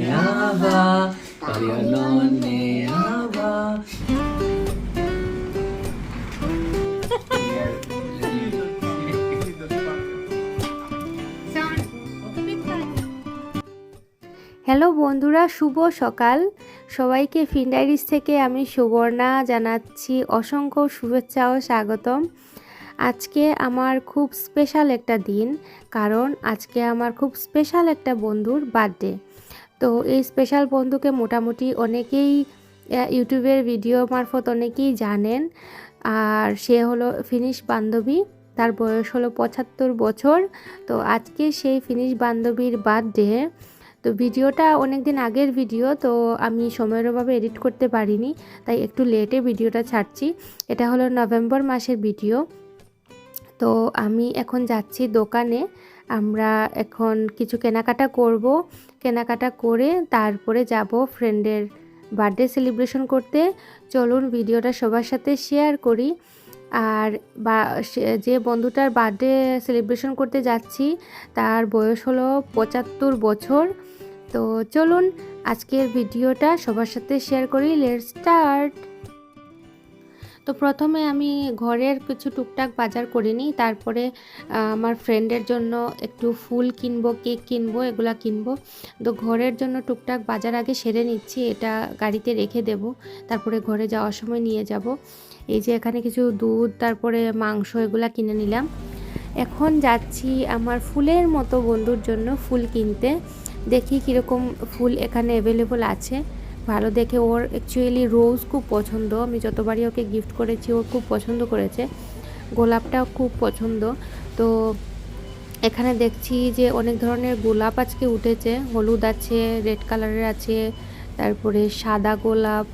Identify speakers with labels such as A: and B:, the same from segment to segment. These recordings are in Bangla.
A: Ava, vaan.
B: হ্যালো বন্ধুরা শুভ সকাল। সবাইকে ফিনডাইরিস থেকে আমি সুবর্ণা জানাচ্ছি। অসংখ্য শুভেচ্ছা ও স্বাগতম। আজকে আমার খুব স্পেশাল একটা দিন কারণ আজকে আমার খুব স্পেশাল একটা বন্ধুর বার্থডে তো এই স্পেশাল বন্ধুকে মোটামুটি অনেকেই ইউটিউবের ভিডিও মারফত অনেকেই জানেন। আর সে হলো ফিনিশ বান্ধবী, তার বয়স হলো পঁচাত্তর বছর। তো আজকে সেই ফিনিশ বান্ধবীর বার্থডে তো ভিডিওটা অনেক দিন আগের ভিডিও তো আমি সময়ের অভাবে এডিট করতে পারিনি, তাই একটু লেটে ভিডিওটা ছাড়ছি। এটা হলো নভেম্বর মাসের ভিডিও তো আমি এখন যাচ্ছি দোকানে। আমরা এখন কিছু কেনাকাটা করব। কেনাকাটা করে তারপরে যাব ফ্রেন্ডের বার্থডে সেলিব্রেশন করতে। চলুন ভিডিওটা সবার সাথে শেয়ার করি। আর বা যে বন্ধুটার বার্থডে সেলিব্রেশন করতে যাচ্ছি, তার বয়স হলো পঁচাত্তর বছর। তো চলুন আজকের ভিডিওটা সবার সাথে শেয়ার করি। লেট স্টার্ট তো প্রথমে আমি ঘরের কিছু টুকটাক বাজার করে নিই তারপরে আমার ফ্রেন্ডের জন্য একটু ফুল কিনবো, কেক কিনবো, এগুলা কিনবো। তো ঘরের জন্য টুকটাক বাজার আগে সেরে নিচ্ছি, এটা গাড়িতে রেখে দেব, তারপরে ঘরে যাওয়ার সময় নিয়ে যাব। এই যে এখানে কিছু দুধ, তারপরে মাংস এগুলা কিনে নিলাম। এখন যাচ্ছি আমার ফুলের মতো বন্ধুর জন্য ফুল কিনতে, দেখি কীরকম ফুল এখানে অ্যাভেলেবল আছে। ভালো দেখে ওর অ্যাকচুয়ালি রোজ খুব পছন্দ। আমি যতবারই ওকে গিফট করেছি, ও খুব পছন্দ করেছে। গোলাপটাও খুব পছন্দ। তো এখানে দেখছি যে অনেক ধরনের গোলাপ আজকে উঠেছে। হলুদ আছে রেড কালারের আছে, তারপরে সাদা গোলাপ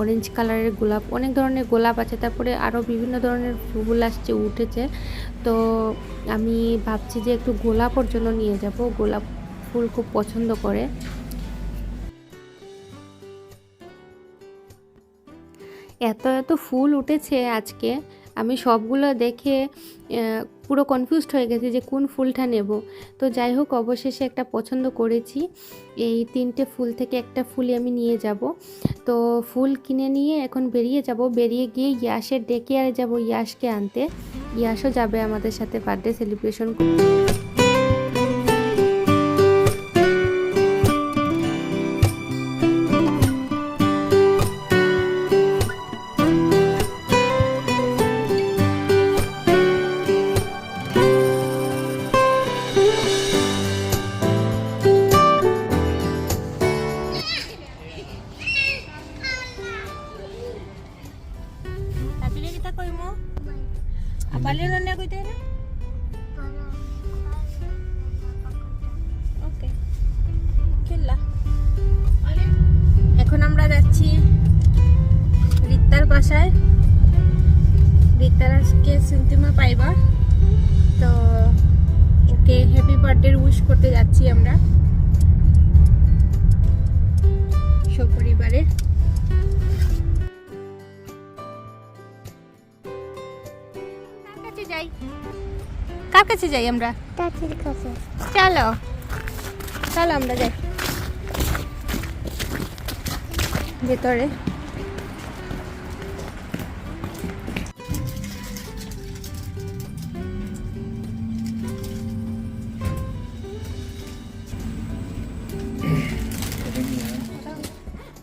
B: অরেঞ্জ কালারের গোলাপ, অনেক ধরনের গোলাপ আছে। তারপরে আরও বিভিন্ন ধরনের ফুল আসছে, উঠেছে। তো আমি ভাবছি যে একটু গোলাপ ওর জন্য নিয়ে যাব। গোলাপ ফুল খুব পছন্দ করে। এত এত ফুল উঠেছে আজকে। আমি সবগুলো দেখে পুরো কনফিউজড হয়ে গেছি যে কোন ফুলটা নেব। তো যাই হোক, অবশেষে একটা পছন্দ করেছি। এই তিনটে ফুল থেকে একটা ফুলই আমি নিয়ে যাব। তো ফুল কিনে নিয়ে এখন বেরিয়ে যাব। বেরিয়ে গিয়ে ইয়াসের ডেকে আর যাব ইয়াসকে আনতে। ইয়াসও যাবে আমাদের সাথে বার্থডে সেলিব্রেশন করতে।
C: Apa dia nanya aku itu? Okay. খেললা এখন আমরা যাচ্ছি রিত্তার বাসায়। রিত্তার আজকে সুন্তিমা পাইবা। তো ওকে হ্যাপি বার্থডে উইশ করতে যাচ্ছি আমরা। সপরিবারে যাই কার কাছে যাই আমরা
D: চাচির কাছে
C: চলো চলো আমরা যাই ভেতরে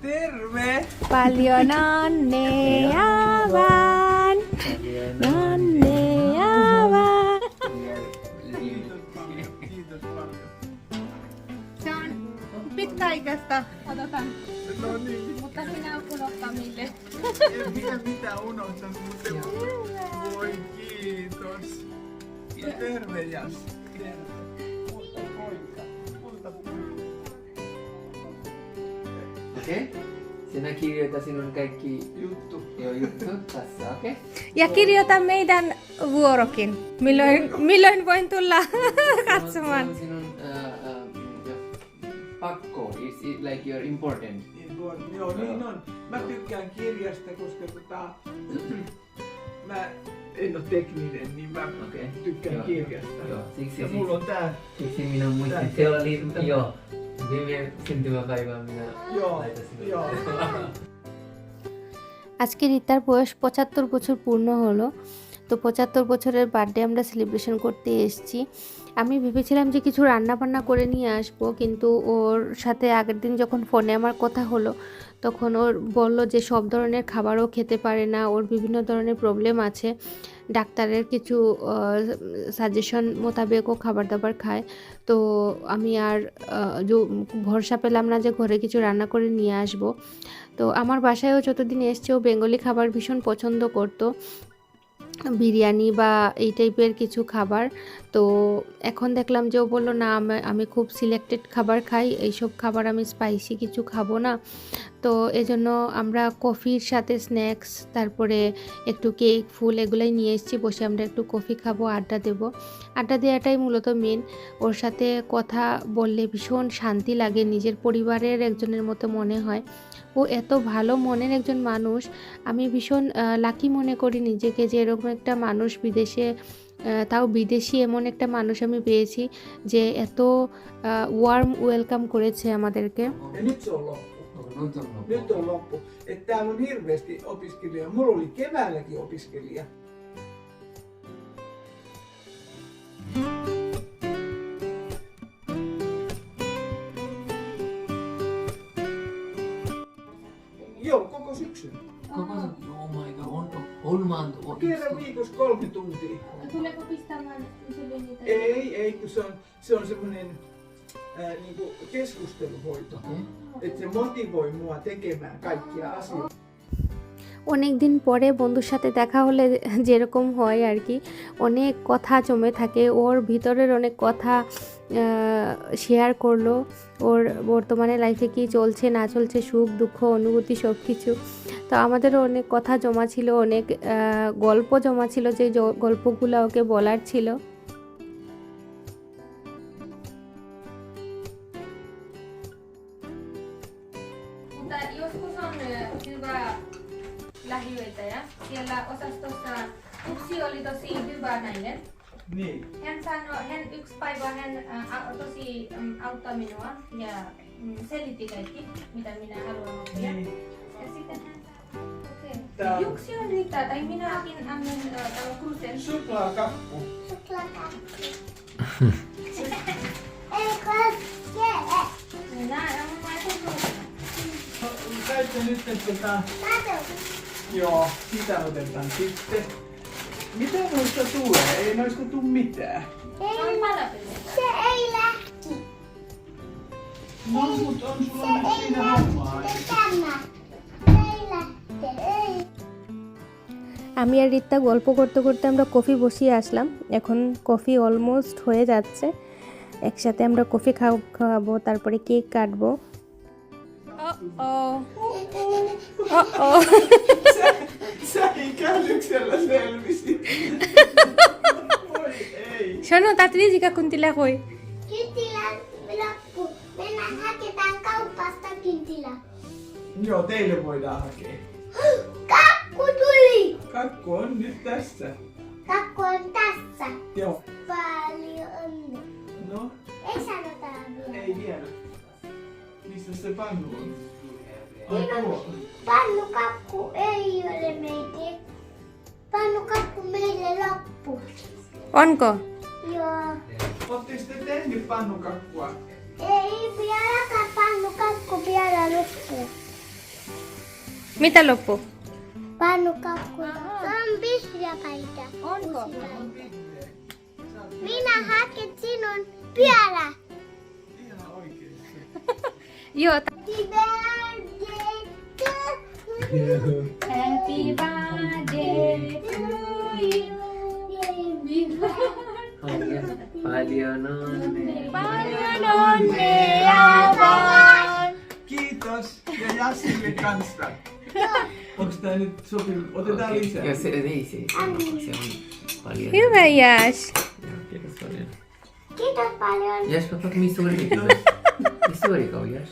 A: Terve!
C: Paljon onnea on pitkäaikaista, odotan.
A: No niin,
C: Mutta minä unohtaa mille.
A: en minä mitään unohtanut, mutta voi kiitos. Ja terve Jas. Terve. Mutta poika. Mutta poika.
E: Okei? Sinä kirjoita sinun kaikki
A: Juttu.
E: jo jutut tässä, okei?
C: Ja kirjoita meidän vuorokin. Milloin, milloin voin tulla katsomaan?
E: Like you're important?
A: Tuon- Joo, niin on. Mä tykkään kirjasta, koska tota, mä en ole tekninen, niin mä
E: Okei.
A: tykkään
E: Joo,
A: kirjasta.
E: Joo, siksi,
A: Ja
E: siksi,
A: mulla on tää
E: siksi minun muistin.
A: Tää-
E: Se oli, tämän. joo, Viime syntymäpäivään minä
A: Joo,
E: laitasin.
A: joo.
B: আজকে রিতার বয়স পঁচাত্তর বছর পূর্ণ হলো তো পঁচাত্তর বছরের বার্থডে আমরা সেলিব্রেশন করতে এসেছি। আমি ভেবেছিলাম যে কিছু রান্না বান্না করে নিয়ে আসব, কিন্তু ওর সাথে আগের দিন যখন ফোনে আমার কথা হলো, তখন ওর বলল যে সব ধরনের খাবারও খেতে পারে না, ওর বিভিন্ন ধরনের প্রবলেম আছে। ডাক্তারের কিছু সাজেশন মোতাবেক ও খাবার দাবার খায়। তো আমি আর ভরসা পেলাম না যে ঘরে কিছু রান্না করে নিয়ে আসব। তো আমার বাসায়ও যতদিন এসছে ও বেঙ্গলি খাবার ভীষণ পছন্দ করতো। বিরিয়ানি বা এই টাইপের কিছু খাবার। তো এখন দেখলাম যে ও বলল, না, আমি- খুব সিলেক্টেড খাবার খাই, এইসব খাবার আমি স্পাইসি কিছু খাব না। তো এজন্য আমরা কফির সাথে স্ন্যাক্স তারপরে একটু কেক ফুল এগুলাই নিয়ে এসেছি, বসে আমরা একটু কফি খাব, আড্ডা দেবো। আড্ডা দেওয়াটাই মূলত মেন ওর সাথে কথা বললে ভীষণ শান্তি লাগে, নিজের পরিবারের একজনের মতো মনে হয়। ও এত ভালো মনের একজন মানুষ, আমি ভীষণ লাকি মনে করি নিজেকে যে এরকম একটা মানুষ বিদেশে তাও বিদেশি এমন একটা মানুষ আমি পেয়েছি যে এত ওয়ার্ম ওয়েলকাম করেছে আমাদেরকে
A: syksyn.
E: Koko se, oh my god, on, on maan on
A: Kerran viikossa kolme tuntia.
B: Tuleeko pistämään sinulle niitä?
A: Ei, ei, kun se on, se on semmoinen ää, niinku keskusteluhoito.
E: Okei.
A: Että se motivoi mua tekemään kaikkia asioita.
B: অনেক দিন পরে বন্ধুর সাথে দেখা হলে যেরকম হয় আর কি, অনেক কথা জমে থাকে, ওর ভিতরের অনেক কথা শেয়ার করল, ওর বর্তমানে লাইফে কি চলছে, না চলছে, সুখ, দুঃখ, অনুভূতি সব কিছু। তো আমাদেরও অনেক কথা জমা ছিল, অনেক গল্প জমা ছিল, যে গল্পগুলো ওকে বলার ছিল।
C: ರಾಗಿ ಹೋಯ್ತಾಯ ಎಲ್ಲ
A: ಹೊಸ
C: ಹೊಸ ಉಪ್ಸಿ ಒಲಿ ದೋಸಿ ಇದು ಬಾರ್ ನೈಲೆ ಹೆನ್ ಸಾನು ಹೆನ್ ಯುಕ್ಸ್ ಪೈಬ ಹೆನ್ ದೋಸಿ selitti kaikki ಯಾ minä, ಕೈಕಿ ಮಿತ
A: ಮಿನ
C: ಹಲುವ ಮಕ್ಕಿಯ Yuk sih yang
A: cerita, tapi
C: mina akin Minä tahu krusen. Sukla kak. Sukla
A: kak.
D: Eh minä,
C: ya. Mina, kamu mau
A: apa? Kau cerita cerita. Tahu. Tota... Joo, sitä otetaan sitten. Mitä noista tulee? Ei noista tuu mitään.
C: Palapeli.
D: Se ei lähti.
A: No, mut on sulla
D: Se
A: nyt
D: ei
A: siinä hommaa.
D: Tämä. Ei lähti. Ei.
B: আমি আর রিত্তা গল্প করতে করতে আমরা কফি বসিয়ে আসলাম এখন কফি অলমোস্ট হয়ে যাচ্ছে একসাথে আমরা কফি খাওয়াবো তারপরে কেক কাটবো
C: Oh.
A: Sä, sä ikälyksellä selvisit. Voi ei.
C: Sano, tää Riisika kun tila hoi.
D: Kynttilän loppu. Mennään haketaan kaupasta kynttilä.
A: Joo, teille voidaan hakea.
D: Kakku tuli.
A: Kakku on nyt tässä.
D: Kakku on tässä.
A: Joo.
D: Paljon onnea.
A: No,
D: Ei sanota vielä.
A: ei vielä. Missä se pannu on?
D: Pannukakku ei ole meitä. Pannukakku meille loppu.
C: Onko?
D: Joo.
A: Ootteko te tehnyt pannukakkua?
D: Ei vieläkään pannukakku vielä loppu.
C: Mitä loppu?
D: Pannukakku. On vihreä paita.
C: Onko?
D: Minä haken sinun pyörä.
A: Ihan oikein.
C: Joo.
D: Happy birthday to you.
C: Happy birthday to you.
E: Paljon, paljon onnea.
C: Paljon onnea vaan.
A: Kiitos ja Jassille kanssa. Onks tää nyt sopinut? Otetaan
E: Okei,
A: lisää.
E: Ja se, ei se, se on paljon.
C: Hyvä Jaas.
E: Joo, Kiitos paljon.
D: Kiitos paljon.
E: Jas, pappa, missä oli Missä oli kau, Jas?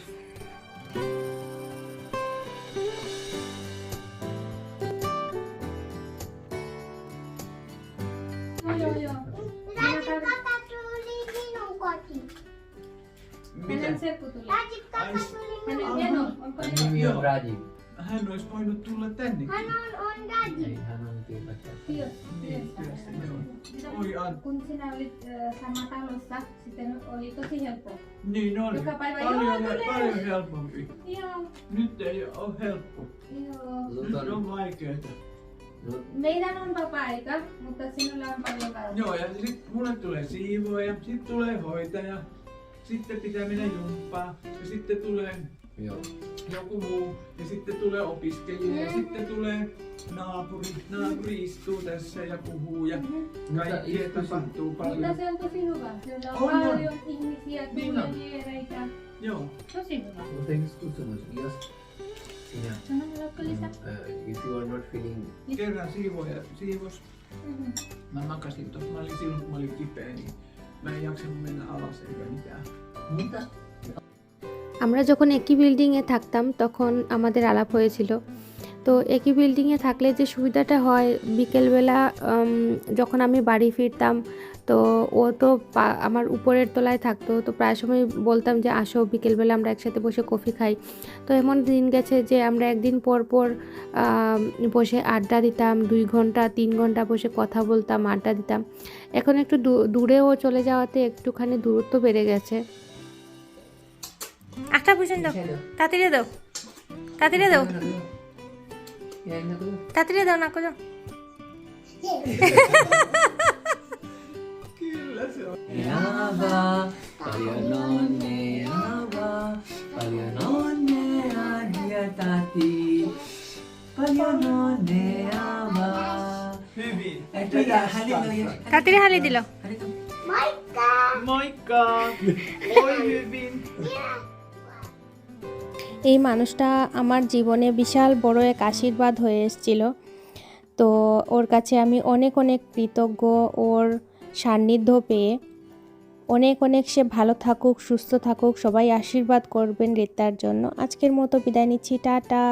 A: Joo.
E: Rajiv.
A: Hän olisi voinut tulla tännekin.
D: Hän on, on daddy.
E: Ei, hän on.
C: Työs,
A: Niin,
C: työssä.
A: joo. Oi Antti.
C: Kun sinä olit äh, sama talossa, sitten oli tosi helppo.
A: Niin oli.
C: Joka päivä, joo,
A: paljon,
C: tulee.
A: paljon helpompi.
C: Joo,
A: Nyt ei ole helppo.
C: joo.
E: Nyt on,
A: on vaikeaa.
E: nyt,
C: Meidän on vapaa-aika, mutta sinulla on paljon valtaa.
A: Joo, ja sitten mulle tulee siivooja, sitten tulee hoitaja, sitten pitää mennä jumppaan, ja sitten tulee
E: joo.
A: joku muu, ja sitten tulee opiskelija, ja sitten tulee naapuri. Naapuri istuu tässä ja puhuu, ja kaikkea
E: istuisin-
A: tapahtuu
C: Mutta
A: paljon.
C: se on tosi hyvä. Siellä on,
A: On, on.
C: paljon ihmisiä,
A: Niin on.
C: viereitä.
A: Joo.
C: Tosi hyvä.
E: Mutta eikö kysymys, jos sinä,
C: Sano, haluatko lisää?
E: uh, if you are not feeling
A: Kerran siivooja siivos.
C: Mhm.
A: Mä makasin tuossa, mä olin silloin kun mä olin kipeä, niin mä en jaksanut mennä alas eikä mitään.
E: Mutta
B: আমরা যখন একই বিল্ডিংয়ে থাকতাম তখন আমাদের আলাপ হয়েছিল তো একই বিল্ডিংয়ে থাকলে যে সুবিধাটা হয় বিকেলবেলা উম, যখন আমি বাড়ি ফিরতাম তো ও তো পা- আমার উপরের তলায় থাকতো। তো প্রায় সময় বলতাম যে আসো বিকেলবেলা আমরা একসাথে বসে কফি খাই। তো এমন দিন গেছে যে আমরা একদিন পর পর বসে আড্ডা দিতাম দুই ঘণ্টা তিন ঘণ্টা বসে কথা বলতাম আড্ডা দিতাম। এখন একটু দূ- দূরেও চলে যাওয়াতে একটুখানি দূরত্ব বেড়ে গেছে। একটা বুঝেন দাও। তাড়াতাড়ি দাও। তাড়াতাড়ি দাও। তাড়াতাড়ি দাও না করো.
E: Ava, paljon onnea, Ava, paljon onnea, ja tati. Paljon onnea, Ava.
B: তাড়াতাড়ি হালি দিল. এই মানুষটা আমার জীবনে বিশাল বড় এক আশীর্বাদ হয়ে এসেছিল তো ওর কাছে আমি অনেক অনেক কৃতজ্ঞ ওর সান্নিধ্য পেয়ে অনেক অনেক সে ভালো থাকুক, সুস্থ থাকুক, সবাই আশীর্বাদ করবেন রিতার জন্য। আজকের মতো বিদায় নিচ্ছি, টাটা।